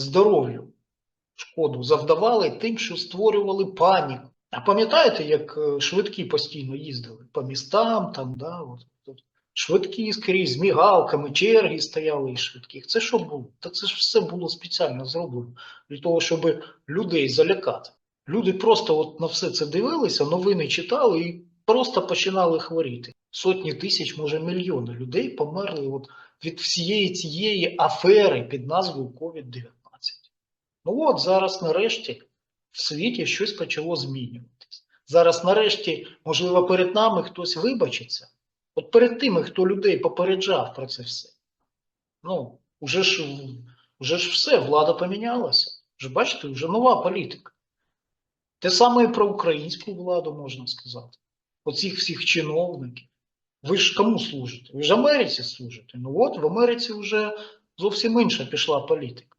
здоров'ю шкоду завдавали тим, що створювали паніку. А пам'ятаєте, як е, швидкі постійно їздили по містам, там, да, от, от, швидкі скрізь, з мігалками, черги стояли із швидких. Це що було? Та це ж все було спеціально зроблено для того, щоб людей залякати. Люди просто от на все це дивилися, новини читали і просто починали хворіти. Сотні тисяч, може мільйони людей померли от від всієї цієї афери під назвою COVID-19. Ну от зараз нарешті в світі щось почало змінюватись. Зараз нарешті, можливо, перед нами хтось вибачиться. От перед тими, хто людей попереджав про це все. Ну, вже ж, вже ж все, влада помінялася. Вже бачите, вже нова політика. Те саме і про українську владу можна сказати. Оцих всіх чиновників. Ви ж кому служите? Ви ж Америці служите. Ну от в Америці вже зовсім інша пішла політика.